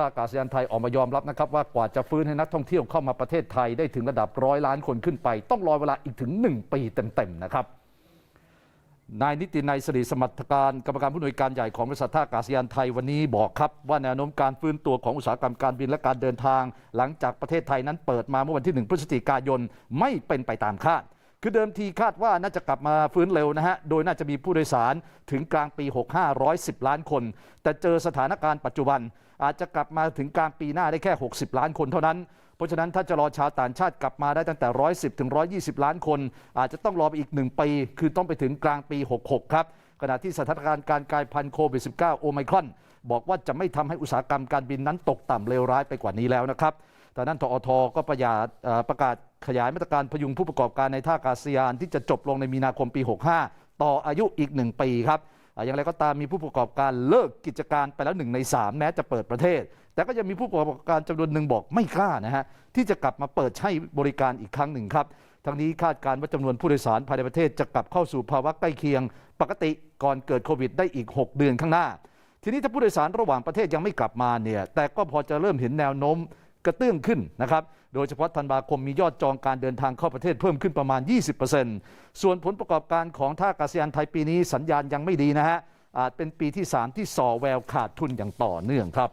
ท่าอากาศยานไทยออกมายอมรับนะครับว่ากว่าจะฟื้นให้นักท่องเที่ยวเข้ามาประเทศไทยได้ถึงระดับร้อยล้านคนขึ้นไป ต้องรอเวลาอีกถึง 1 ปีเต็มๆนะครับนายนิตินัยสิริสมรรถการกรรมการผู้อำนวยการใหญ่ของบริษัทท่าอากาศยานไทยวันนี้บอกครับ ว่าแนวโน้มการฟื้นตัวของอุตสาหกรรมการบินและการเดินทาง หลังจากประเทศไทยนั้นเปิดมาเมื่อวันที่ 1 พฤศจิกายนไม่เป็นไปตามคาด คือเดิมทีคาดว่าน่าจะกลับมาฟื้นเร็วนะฮะ โดยน่าจะมีผู้โดยสารถึงกลางปี 65 110 ล้านคน แต่เจอสถานการณ์ปัจจุบัน อาจจะกลับมาถึงกลางปีหน้าได้แค่ 60 ล้านคนเท่านั้น เพราะฉะนั้นถ้าจะรอชาวต่างชาติกลับมาได้ตั้งแต่ 110 ถึง 120 ล้านคน อาจจะต้องรอไปอีก 1 ปี คือต้องไปถึงกลางปี 66 ครับ ขณะที่สถานการณ์การกลายพันธุ์โควิด -19 โอไมครอน บอกว่าจะไม่ทำให้อุตสาหกรรมการบินนั้นตกต่ำเลวร้ายไปกว่านี้แล้วนะครับแต่นั้นทอทก็ประยัดประกาศ ขยายมาตรการพยุงผู้ประกอบการในท่าอากาศยานที่จะจบลงในมีนาคมปี 65 ต่ออายุอีก 1 ปีครับอย่างไรก็ตามมีผู้ประกอบการเลิกกิจการไปแล้วหนึ่งใน 3 แม้จะเปิดประเทศ แต่ก็ยังมีผู้ประกอบการจำนวนหนึ่งบอกไม่กล้านะฮะที่จะกลับมาเปิดให้บริการอีกครั้งหนึ่งครับทั้งนี้คาดการณ์ว่าจำนวนผู้โดยสารภายในประเทศจะกลับเข้าสู่ภาวะใกล้เคียง ปกติก่อนเกิดโควิดได้อีก 6 เดือนข้างหน้า ทีนี้ถ้าผู้โดยสารระหว่างประเทศยังไม่กลับมาเนี่ยแต่ก็พอจะเริ่มเห็นแนวโน้มกระเตื้องขึ้นนะครับ โดยเฉพาะธันวาคมมียอดจองการเดินทางเข้าประเทศเพิ่มขึ้นประมาณ 20%ส่วนผลประกอบการของท่าอากาศยานไทยปีนี้สัญญาณยังไม่ดีนะฮะอาจเป็นปีที่ 3 ที่ส่อแววขาดทุนอย่างต่อเนื่องครับ